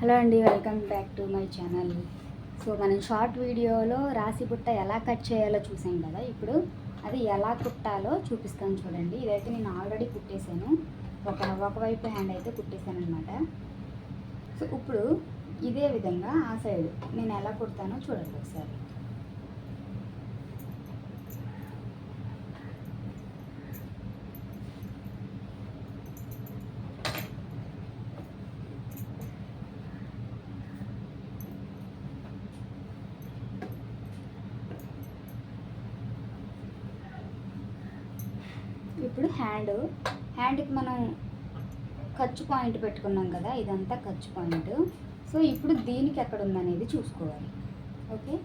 Hello అండి welcome back to my channel. So మనం short వీడియోలో రాసి బుట్ట ఎలా కట్ చేయాలో చూసాం కదా ఇప్పుడు అది ఎలా కుట్టాలో చూపిస్తాను చూడండి. ఇదైతే నేను ఆల్రెడీ కుట్టేశాను. ఒక ఒకవైపు హ్యాండ్ అయితే కుట్టేశాను అనమాట సో ఇప్పుడు ఇదే విధంగా ఆ సైడ్ నేను ఎలా కుడతానో చూడండి ఒకసారి. ఇప్పుడు హ్యాండ్ హ్యాండ్కి మనం ఖర్చు పాయింట్ పెట్టుకున్నాం కదా ఇదంతా ఖర్చు పాయింట్ సో ఇప్పుడు దీనికి ఎక్కడ ఉందనేది చూసుకోవాలి. ఓకే?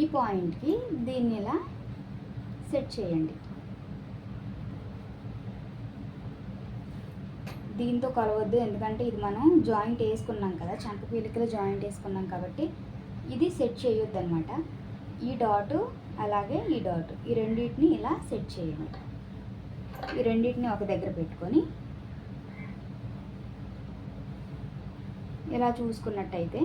ఈ పాయింట్కి దీన్ని ఇలా సెట్ చేయండి. దీంతో కలవద్దు. ఎందుకంటే ఇది మనం జాయింట్ వేసుకున్నాం కదా చంక పీలికలు జాయింట్ వేసుకున్నాం కాబట్టి ఇది సెట్ చేయొద్దు అనమాట ఈ డాటు అలాగే ఈ డాట్ ఈ రెండింటిని ఇలా సెట్ చేయండి ఈ రెండింటిని ఒక దగ్గర పెట్టుకొని ఇలా చూసుకున్నట్టయితే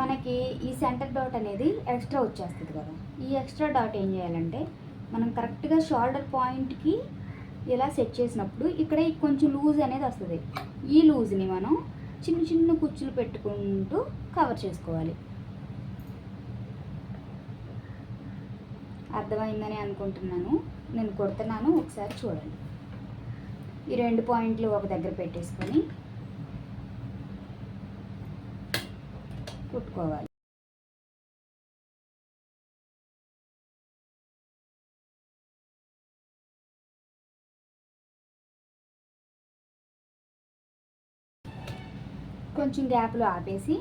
మనకి ఈ సెంటర్ డాట్ అనేది ఎక్స్ట్రా వచ్చేస్తుంది కదా. ఈ ఎక్స్ట్రా డాట్ ఏం చేయాలంటే మనం కరెక్ట్గా షోల్డర్ పాయింట్కి ఇలా సెట్ చేసినప్పుడు ఇక్కడ కొంచెం లూజ్ అనేది వస్తుంది. ఈ లూజ్ని మనం చిన్న చిన్న కుచ్చులు పెట్టుకుంటూ కవర్ చేసుకోవాలి. అర్థమైందని అనుకుంటున్నాను. నేను కొడుతున్నాను ఒకసారి చూడండి. ఈ రెండు పాయింట్లు ఒక దగ్గర పెట్టేసుకొని కుట్టుకోవాలి. కొంచెం గ్యాప్లో ఆపేసి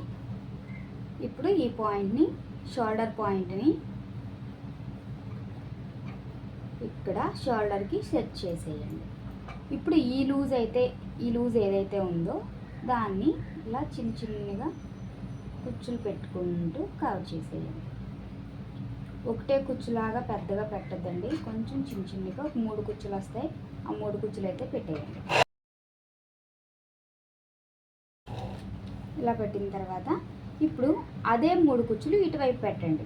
ఇప్పుడు ఈ పాయింట్ని షోల్డర్ పాయింట్ని ఇక్కడ షోల్డర్కి సెట్ చేసేయండి. ఇప్పుడు ఈ లూజ్ అయితే ఈ లూజ్ ఏదైతే ఉందో దాన్ని ఇలా చిన్న చిన్నగా కుచ్చులు పెట్టుకుంటూ కవర్ చేసేయండి. ఒకటే కుచ్చులాగా పెద్దగా పెట్టద్దండి. కొంచెం చిన్న చిన్నగా ఒక మూడు కుచ్చులు వస్తాయి. ఆ మూడు కుచ్చులు అయితే పెట్టేయండి. ఇలా పెట్టిన తర్వాత ఇప్పుడు అదే మూడు కుచ్చులు ఇటువైపు పెట్టండి.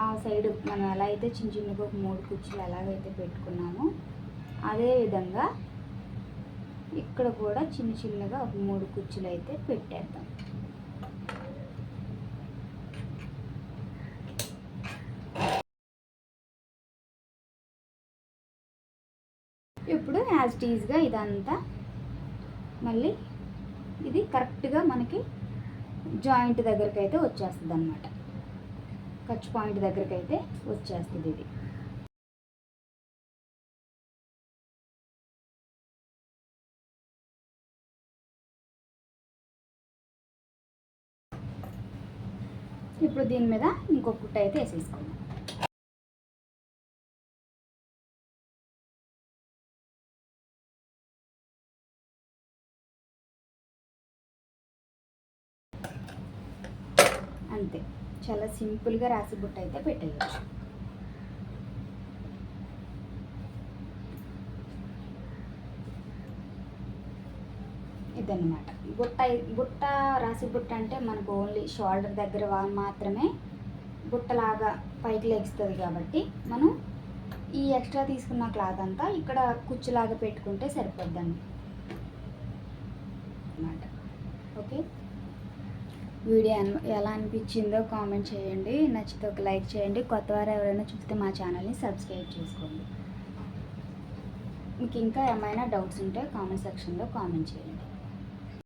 ఆ సైడ్ మనం ఎలా అయితే చిన్న చిన్నగా ఒక మూడు కుర్చీలు ఎలాగైతే పెట్టుకున్నామో. అదే విధంగా ఇక్కడ కూడా చిన్న చిన్నగా ఒక మూడు కుర్చీలు అయితే పెట్టేద్దాం. ఇప్పుడు యాజ్ టీజ్గా ఇదంతా మళ్ళీ ఇది కరెక్ట్గా మనకి జాయింట్ దగ్గరికి అయితే వచ్చేస్తుంది అనమాట ఖర్చు పాయింట్ దగ్గరికి అయితే వచ్చేస్తుంది ఇది. ఇప్పుడు దీని మీద ఇంకొక కుట్ట అయితే వేసేసుకుందాం. అంతే. చాలా సింపుల్గా రాసి బుట్ట అయితే పెట్టేయచ్చు. ఇదన్నమాట. బుట్ట బుట్ట రాసి బుట్ట అంటే మనకు ఓన్లీ షోల్డర్ దగ్గర మాత్రమే బుట్టలాగా పైకి లెగుస్తుంది కాబట్టి మనం ఈ ఎక్స్ట్రా తీసుకున్న క్లాత్ అంతా ఇక్కడ కుచ్చులాగా పెట్టుకుంటే సరిపోద్దండి. అన్నమాట. ఓకే? వీడియో ఎలా అనిపించిందో కామెంట్ చేయండి. నచ్చితే ఒక లైక్ చేయండి. కొత్త వారు ఎవరైనా చూస్తే మా ఛానల్ని సబ్స్క్రైబ్ చేసుకోండి. మీకు ఇంకా ఏమైనా డౌట్స్ ఉంటే కామెంట్ సెక్షన్లో కామెంట్ చేయండి.